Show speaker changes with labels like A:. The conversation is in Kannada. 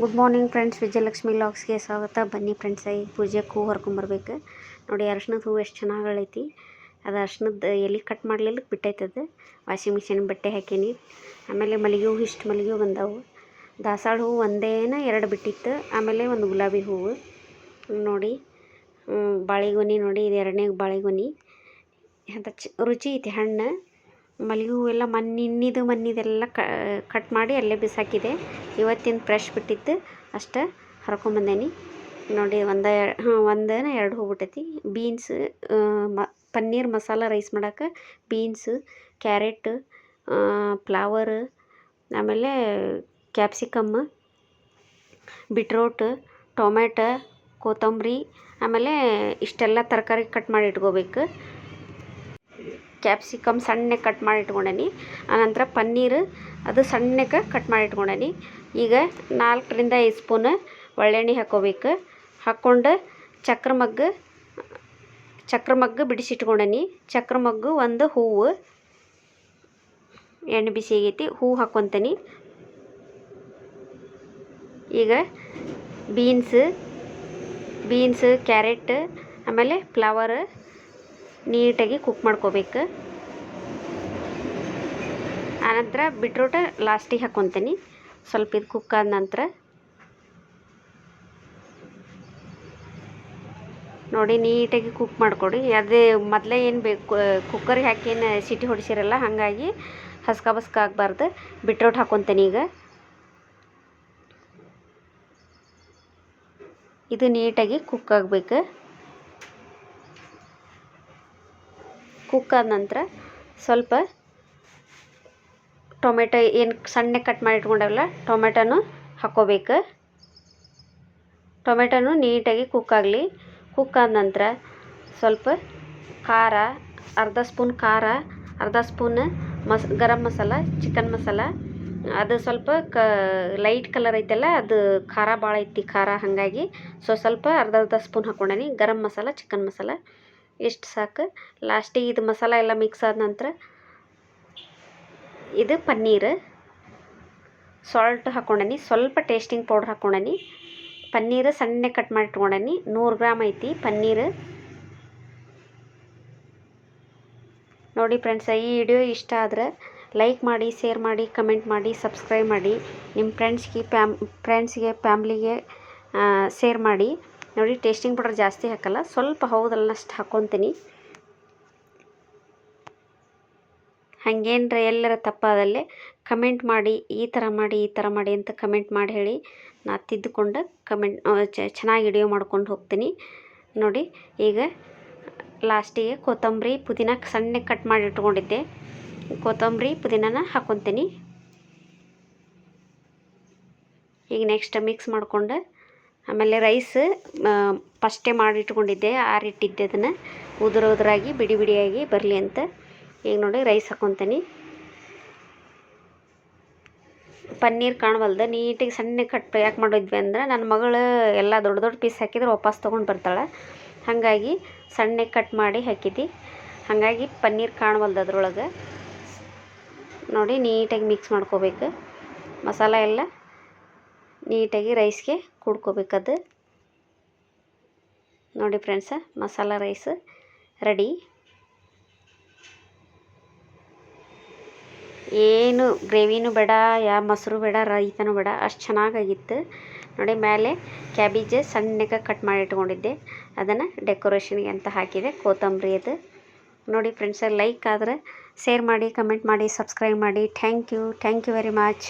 A: ಗುಡ್ ಮಾರ್ನಿಂಗ್ ಫ್ರೆಂಡ್ಸ್ ವಿಜಯಲಕ್ಷ್ಮಿ ಲಾಗ್ಸ್ಗೆ ಸ್ವಾಗತ. ಬನ್ನಿ ಫ್ರೆಂಡ್ಸ್ ಈ ಪೂಜೆಗೆ ಹೂ ಹರ್ಕೊಂಬರ್ಬೇಕು ನೋಡಿ, ಅರ್ಶಿನದ ಹೂವು ಎಷ್ಟು ಚೆನ್ನಾಗೈತಿ. ಅದು ಅರ್ಶಿನದ ಎಲೆ ಕಟ್ ಮಾಡಲಿಲ್ಲ ಬಿಟ್ಟೈತದು. ವಾಷಿಂಗ್ ಮಿಷಿನ್ ಬಟ್ಟೆ ಹಾಕೀನಿ. ಆಮೇಲೆ ಮಲ್ಲಿಗೆ ಹೂವು, ಇಷ್ಟು ಮಲ್ಲಿಗೆ ಹೂ ಬಂದವು. ದಾಸಾಳ ಹೂವು ಒಂದೇನ ಎರಡು ಬಿಟ್ಟಿತ್ತು. ಆಮೇಲೆ ಒಂದು ಗುಲಾಬಿ ಹೂವು. ನೋಡಿ ಬಾಳೆಗೊನಿ ನೋಡಿ, ಇದು ಎರಡನೇ ಬಾಳೆಗೊನಿ. ಅಂತ ರುಚಿ ಐತಿ, ಹಣ್ಣು. ಮಲ್ಲಿಗೆ ಹೂವೆಲ್ಲ ಮಣ್ಣಿನಿದು ಮಣ್ಣಿದೆಲ್ಲ ಕಟ್ ಮಾಡಿ ಅಲ್ಲೇ ಬಿಸಾಕಿದೆ. ಇವತ್ತಿನ ಫ್ರೆಶ್ ಬಿಟ್ಟಿತ್ತು ಅಷ್ಟು ಹರ್ಕೊಂಬಂದೇನಿ ನೋಡಿ ಒಂದು ಹಾಂ, ಒಂದೇನ ಎರಡು ಹೂ ಬಿಟ್ಟೈತಿ ಬೀನ್ಸ್ ಮ, ಪನ್ನೀರ್ ಮಸಾಲ ರೈಸ್ ಮಾಡಕ್ಕೆ ಬೀನ್ಸ್ ಕ್ಯಾರೆಟ್ ಫ್ಲವರ್ ಆಮೇಲೆ ಕ್ಯಾಪ್ಸಿಕಮ್ ಬಿಟ್ರೋಟ್ ಟೊಮೆಟೊ ಕೊತ್ತಂಬರಿ, ಆಮೇಲೆ ಇಷ್ಟೆಲ್ಲ ತರಕಾರಿ ಕಟ್ ಮಾಡಿ ಇಟ್ಕೋಬೇಕು. ಕ್ಯಾಪ್ಸಿಕಮ್ ಸಣ್ಣಗೆ ಕಟ್ ಮಾಡಿ ಇಟ್ಕೊಂಡೇನಿ ಆನಂತರ ಪನ್ನೀರ್ ಅದು ಸಣ್ಣಗೆ ಕಟ್ ಮಾಡಿ ಇಟ್ಕೊಂಡೇನಿ ಈಗ ನಾಲ್ಕರಿಂದ ಐದು ಸ್ಪೂನ್ ಒಳ್ಳೆಣ್ಣೆ ಹಾಕ್ಕೋಬೇಕು ಹಾಕ್ಕೊಂಡು ಚಕ್ರ ಮಗ್ಗು ಚಕ್ರ ಮಗ್ಗು ಬಿಡಿಸಿಟ್ಕೊಂಡೇನಿ. ಚಕ್ರ ಮಗ್ಗು ಒಂದು ಹೂವು, ಎಣ್ಣೆ ಬಿಸಿ ಆಗೈತಿ, ಹೂವು ಹಾಕ್ಕೊತೀನಿ. ಈಗ ಬೀನ್ಸ್ ಬೀನ್ಸ್ ಕ್ಯಾರೆಟ್ ಆಮೇಲೆ ಫ್ಲವರ್ ನೀಟಾಗಿ ಕುಕ್ ಮಾಡ್ಕೋಬೇಕು. ಆನಂತರ ಬಿಟ್ರೋಟ ಲಾಸ್ಟಿಗೆ ಹಾಕ್ಕೊತೀನಿ ಸ್ವಲ್ಪ ಇದು ಕುಕ್ ಆದ ನಂತರ. ನೋಡಿ, ನೀಟಾಗಿ ಕುಕ್ ಮಾಡಿಕೊಡಿ. ಅದೇ ಮೊದಲೇ ಏನು ಬೇಕು ಕುಕ್ಕರ್ಗೆ ಹಾಕಿ ಏನು ಸಿಟಿ ಹೊಡಿಸಿರಲ್ಲ, ಹಾಗಾಗಿ ಹಸ್ಕ ಬಸ್ಕ ಆಗಬಾರ್ದು. ಬಿಟ್ರೋಟ್ ಹಾಕ್ಕೊತೀನಿ ಈಗ. ಇದು ನೀಟಾಗಿ ಕುಕ್ ಆಗಬೇಕು. ಕುಕ್ ಆದ ನಂತರ ಸ್ವಲ್ಪ ಟೊಮೆಟೊ ಏನು ಸಣ್ಣ ಕಟ್ ಮಾಡಿ ಇಟ್ಕೊಂಡವಲ್ಲ, ಟೊಮೆಟೊನು ಹಾಕ್ಕೋಬೇಕು. ಟೊಮೆಟೊನು ನೀಟಾಗಿ ಕುಕ್ ಆಗಲಿ. ಕುಕ್ ಆದ ನಂತರ ಸ್ವಲ್ಪ ಖಾರ, ಅರ್ಧ ಸ್ಪೂನ್ ಖಾರ, ಅರ್ಧ ಸ್ಪೂನ್ ಮಸ್, ಗರಂ ಮಸಾಲ, ಚಿಕನ್ ಮಸಾಲ. ಅದು ಸ್ವಲ್ಪ ಕ, ಲೈಟ್ ಕಲರ್ ಐತಲ್ಲ, ಅದು ಖಾರ ಭಾಳ ಐತಿ, ಖಾರ ಹಾಗಾಗಿ. ಸೊ ಸ್ವಲ್ಪ ಅರ್ಧ ಅರ್ಧ ಸ್ಪೂನ್ ಹಾಕ್ಕೊಂಡೇನಿ ಗರಂ ಮಸಾಲ, ಚಿಕನ್ ಮಸಾಲ. ಇಷ್ಟು ಸಾಕು. ಲಾಸ್ಟಿಗೆ ಇದು ಮಸಾಲ ಎಲ್ಲ ಮಿಕ್ಸ್ ಆದ ನಂತರ ಇದು ಪನ್ನೀರ್. ಸಾಲ್ಟ್ ಹಾಕ್ಕೊಂಡನಿ ಸ್ವಲ್ಪ ಟೇಸ್ಟಿಂಗ್ ಪೌಡ್ರ್ ಹಾಕ್ಕೊಂಡನಿ ಪನ್ನೀರ್ ಸಣ್ಣ ಕಟ್ ಮಾಡಿ ಇಟ್ಕೊಂಡನಿ. ನೂರು ಗ್ರಾಮ್ ಐತಿ ಪನ್ನೀರ್. ನೋಡಿ ಫ್ರೆಂಡ್ಸ್ ಈ ವಿಡಿಯೋ ಇಷ್ಟ ಆದರೆ ಲೈಕ್ ಮಾಡಿ ಶೇರ್ ಮಾಡಿ ಕಮೆಂಟ್ ಮಾಡಿ ಸಬ್ಸ್ಕ್ರೈಬ್ ಮಾಡಿ. ನಿಮ್ಮ ಫ್ರೆಂಡ್ಸ್ಗೆ ಪ್ಯಾಮ್ ಫ್ರೆಂಡ್ಸ್ಗೆ ಫ್ಯಾಮ್ಲಿಗೆ ಶೇರ್ ಮಾಡಿ. ನೋಡಿ ಟೇಸ್ಟಿಂಗ್ ಪೌಡರ್ ಜಾಸ್ತಿ ಹಾಕಲ್ಲ. ಸ್ವಲ್ಪ ಹೌದಲ್ಲಷ್ಟು ಹಾಕ್ಕೊತೀನಿ ಹಾಗೇನ್ರ, ಎಲ್ಲರ ತಪ್ಪಾದಲ್ಲಿ? ಕಮೆಂಟ್ ಮಾಡಿ, ಈ ಥರ ಮಾಡಿ, ಈ ಥರ ಮಾಡಿ ಅಂತ ಕಮೆಂಟ್ ಮಾಡಿ ಹೇಳಿ. ನಾ ತಿದ್ದುಕೊಂಡು ಕಮೆಂಟ್ ಚೆನ್ನಾಗಿ ವಿಡಿಯೋ ಮಾಡ್ಕೊಂಡು ಹೋಗ್ತೀನಿ. ನೋಡಿ, ಈಗ ಲಾಸ್ಟಿಗೆ ಕೊತ್ತಂಬರಿ ಪುದೀನ ಸಣ್ಣಗೆ ಕಟ್ ಮಾಡಿ ಇಟ್ಕೊಂಡಿದ್ದೆ. ಕೊತ್ತಂಬರಿ ಪುದೀನನ ಹಾಕೊತೀನಿ. ಈಗ ನೆಕ್ಸ್ಟ್ ಮಿಕ್ಸ್ ಮಾಡಿಕೊಂಡು ಆಮೇಲೆ ರೈಸ್ ಫಸ್ಟೇ ಮಾಡಿ ಇಟ್ಕೊಂಡಿದ್ದೆ ಆರಿಟ್ಟಿದ್ದೆ ಅದನ್ನು. ಉದುರ ಉದುರಾಗಿ, ಬಿಡಿ ಬಿಡಿಯಾಗಿ ಬರಲಿ ಅಂತ. ಈಗ ನೋಡಿ ರೈಸ್ ಹಾಕ್ಕೊತೀನಿ ಪನ್ನೀರ್ ಕಾಣವಲ್ದು. ನೀಟಿಗೆ ಸಣ್ಣ ಕಟ್ ಯಾಕೆ ಮಾಡಿದ್ವಿ ಅಂದ್ರೆ ನನ್ನ ಮಗಳು ಎಲ್ಲ ದೊಡ್ಡ ದೊಡ್ಡ ಪೀಸ್ ಹಾಕಿದ್ರೆ ವಾಪಸ್ ತೊಗೊಂಡು ಬರ್ತಾಳೆ. ಹಾಗಾಗಿ ಸಣ್ಣ ಕಟ್ ಮಾಡಿ ಹಾಕಿದ್ದಿ. ಹಾಗಾಗಿ ಪನ್ನೀರ್ ಕಾಣವಲ್ದು ಅದ್ರೊಳಗೆ. ನೋಡಿ ನೀಟಾಗಿ ಮಿಕ್ಸ್ ಮಾಡ್ಕೋಬೇಕು. ಮಸಾಲ ಎಲ್ಲ ನೀಟಾಗಿ ರೈಸ್ಗೆ ಕುಡ್ಕೋಬೇಕದು. ನೋಡಿ ಫ್ರೆಂಡ್ಸ ಮಸಾಲ ರೈಸ್ ರೆಡಿ ಏನು ಗ್ರೇವಿನೂ ಬೇಡ ಯಾವ ಮೊಸರು ಬೇಡ, ರೈತನೂ ಬೇಡ, ಅಷ್ಟು ಚೆನ್ನಾಗಾಗಿತ್ತು. ನೋಡಿ ಮೇಲೆ ಕ್ಯಾಬೇಜ್ ಸಣ್ಣಗೆ ಕಟ್ ಮಾಡಿ ಇಟ್ಕೊಂಡಿದ್ದೆ. ಅದನ್ನು ಡೆಕೋರೇಷನ್ಗೆ ಅಂತ ಹಾಕಿದೆ, ಕೊತ್ತಂಬರಿ ಅದು. ನೋಡಿ ಫ್ರೆಂಡ್ಸ ಲೈಕ್ ಆದರೆ ಶೇರ್ ಮಾಡಿ ಕಮೆಂಟ್ ಮಾಡಿ ಸಬ್ಸ್ಕ್ರೈಬ್ ಮಾಡಿ. Thank you thank you very much